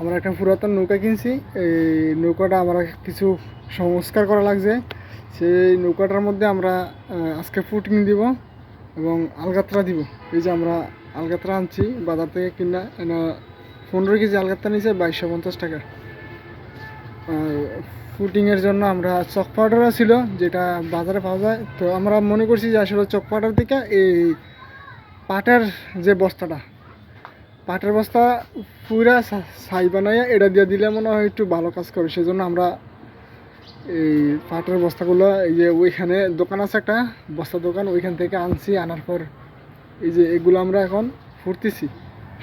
আমরা একটা পুরাতন নৌকা কিনছি। এই নৌকাটা আমরা কিছু সংস্কার করা লাগছে। সেই নৌকাটার মধ্যে আমরা আজকে ফুটিং দিব এবং আলগাত্রা দিব। এই যে আমরা আলগাত্রা আনছি, বাজার থেকে কিনা পনেরো কেজি আলগাত্রা নিয়েছে, বাইশশো পঞ্চাশ টাকা। ফুটিংয়ের জন্য আমরা চক পাউডারও ছিল, যেটা বাজারে পাওয়া যায়। তো আমরা মনে করছি যে আসলে চক পাউডার থেকে এই পাটের যে বস্তাটা পাটের বস্তা পুরা ছাই বানাইয়া এটা দিয়ে দিলে মনে হয় একটু ভালো কাজ করে। সেই জন্য আমরা এই পাটের বস্তাগুলো, এই যে ওইখানে দোকান আছে একটা, বস্তা দোকান, ওইখান থেকে আনছি, আনার পর এই যে এগুলো আমরা এখন ফুরতেছি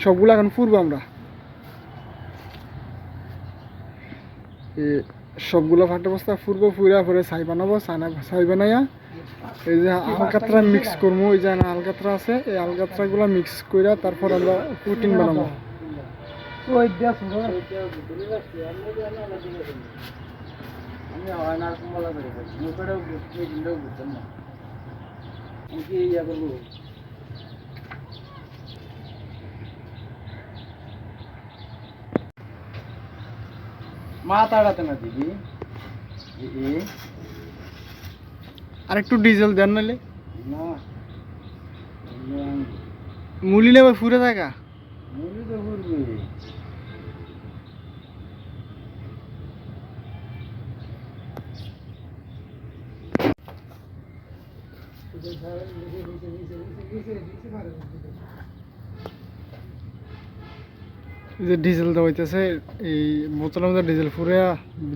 সবগুলো এখন ফুরবো আমরা। সবগুলো পাটের বস্তা ফুরবো ফুরা পরে ছাই বানাবো, ছানা ছাই বানাইয়া এই যে আলকাতরা মিক্স করব ওই যে আলকাতরা আছে, এই আলকাতরাগুলো মিক্স করে তারপর আমরা প্রোটিন বানাবো মা তাড়াতে না দিদি। আর একটু ডিজেল দেন নাহলে। মুলি নেবে ফুরে থাকা? যে ডিজেল দেওয়া হইতেছে এই বোতলের মধ্যে ডিজেল ফুরে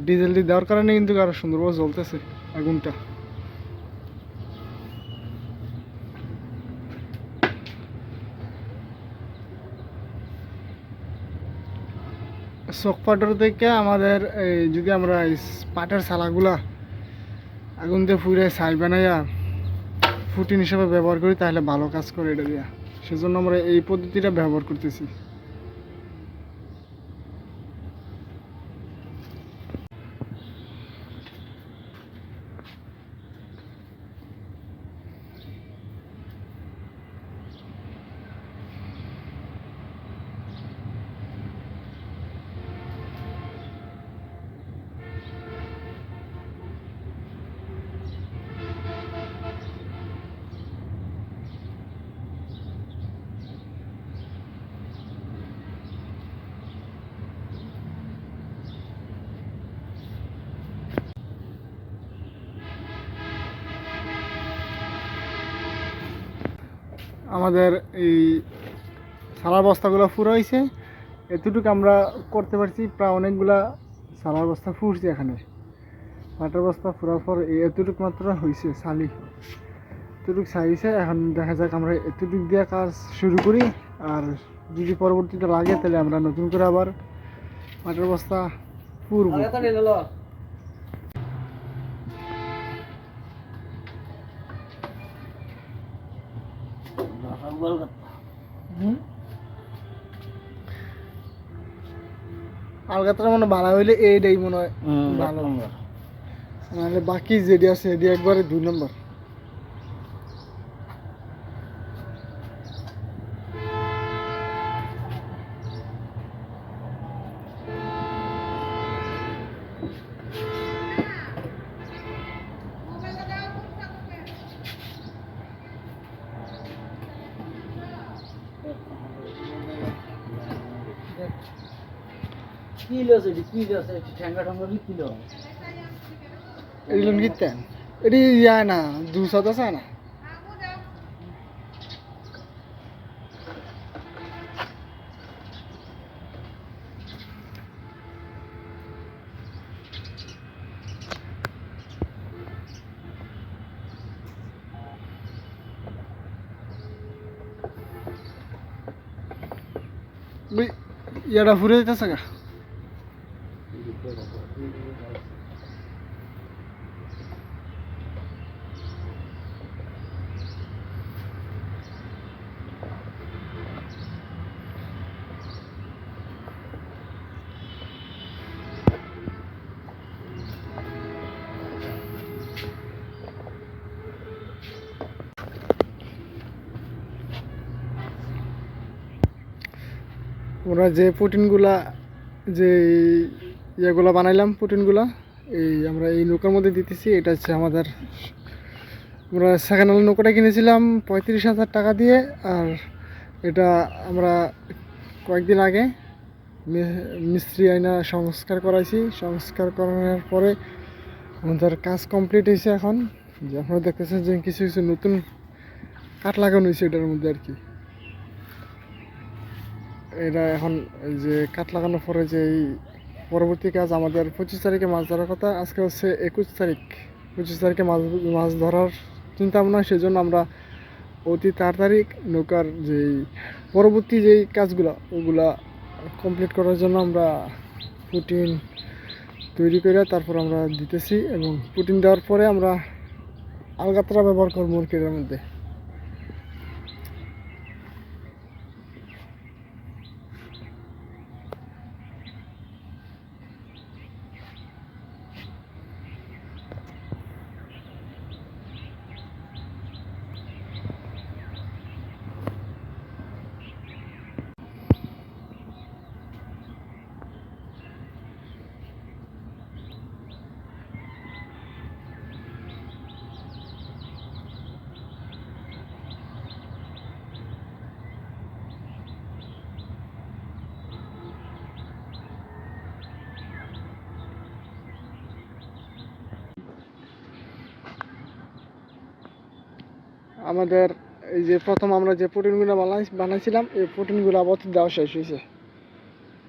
ডিজেল দিয়ে দেওয়ার কারণে কিন্তু আরও সুন্দরভাবে জ্বলতেছে আগুনটা। চক পাটর থেকে আমাদের এই যদি আমরা পাটের সালাগুলা আগুন দিয়ে ফুরে ছাই বানাইয়া ফুটিন হিসাবে ব্যবহার করি, তাহলে ভালো কাজ করে এটা দিয়া। সেজন্য আমরা এই পদ্ধতিটা ব্যবহার করতেছি। আমাদের এই সালার বস্তাগুলো ফুরো হয়েছে এতটুকু আমরা করতে পারছি, প্রায় অনেকগুলা সালার বস্তা ফুরছে এখানে। পাটের বস্তা ফুরার পর এতটুকু মাত্র হয়েছে সালি। এতটুকু সাইছে এখন দেখা যাক আমরা এতটুকু দিয়ে কাজ শুরু করি। আর যদি পরবর্তীতে লাগে তাহলে আমরা নতুন করে আবার পাটের বস্তা পুরবো আলগাতরা মানে ভালো হইলে এইটাই মনে হয়। ভালো নাহলে বাকি যেটি আছে এটি একবারে দুই নম্বর। কিলো আছে, এটি কিলো আছে একটু কি কিলো না দুশো আছে না? ফুরে যেতেছে গা। ওরা যে প্রোটিনগুলা যে ইয়েগুলো বানাইলাম প্রোটিনগুলো এই আমরা এই নৌকার মধ্যে দিতেছি, এটা হচ্ছে আমাদের, আমরা হ্যান্ড নৌকাটা কিনেছিলাম পঁয়ত্রিশ হাজার টাকা দিয়ে, আর এটা আমরা কয়েকদিন আগে মিস্ত্রি আইনা সংস্কার করাইছি। সংস্কার করানোর পরে আমাদের কাজ কমপ্লিট হয়েছে এখন। যে আপনারা দেখতেছেন যে কিছু কিছু নতুন কাঠ লাগানো হয়েছে এটার মধ্যে আর কি। এটা এখন যে কাঠ লাগানোর পরে যে এই পরবর্তী কাজ আমাদের পঁচিশ তারিখে মাছ ধরার কথা। আজকে হচ্ছে একুশ তারিখ। পঁচিশ তারিখে মাছ মাছ ধরার চিন্তা ভাবনা সেই জন্য আমরা অতি তাড়াতাড়ি নৌকার যেই পরবর্তী যেই কাজগুলো, ওগুলা কমপ্লিট করার জন্য আমরা প্রোটিন তৈরি করে তারপর আমরা দিতেছি এবং প্রোটিন দেওয়ার পরে আমরা আলগাতরা ব্যবহার করব মুরগির মধ্যে। আমাদের এই যে প্রথম আমরা যে প্রোটিনগুলো বানাই, বানাইছিলাম, এই প্রোটিনগুলো আবার দেওয়া শেষ হয়েছে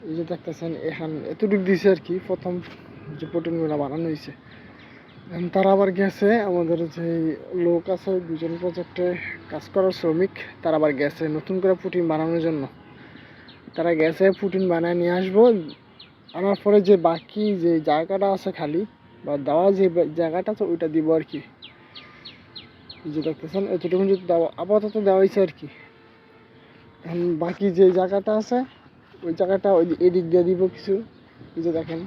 এই যে দেখতেছেন, এখান এতটুকু দিয়েছে আর কি, প্রথম যে প্রোটিনগুলো বানানো হয়েছে তারা আবার গেছে, আমাদের যে লোক আছে দুজন প্রজেক্টে কাজ করার শ্রমিক, তারা আবার গেছে নতুন করে প্রোটিন বানানোর জন্য। তারা গেছে প্রোটিন বানায় নিয়ে আসব। আনার পরে যে বাকি যে জায়গাটা আছে খালি, বা দেওয়া যে জায়গাটা আছে, ওইটা দিব আর কি। যে দেখতেছেন, এতটুকু যদি দেওয়া আপাতত দেওয়া হয়েছে আর কি। এখন বাকি যে জায়গাটা আছে, ওই জায়গাটা ওই এদিক দিয়ে দিব কিছু। এই যে দেখেন।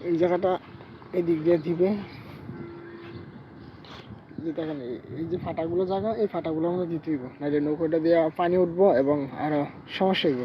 এই জায়গাটা এদিক দিয়ে দিবে। যে দেখেন, এই- যে ফাটাগুলো জায়গা, এই ফাটাগুলো আমরা দিতে হইব। নাহলে নৌকোটা দিয়ে পানি উঠবো এবং আরও সমস্যা হইব।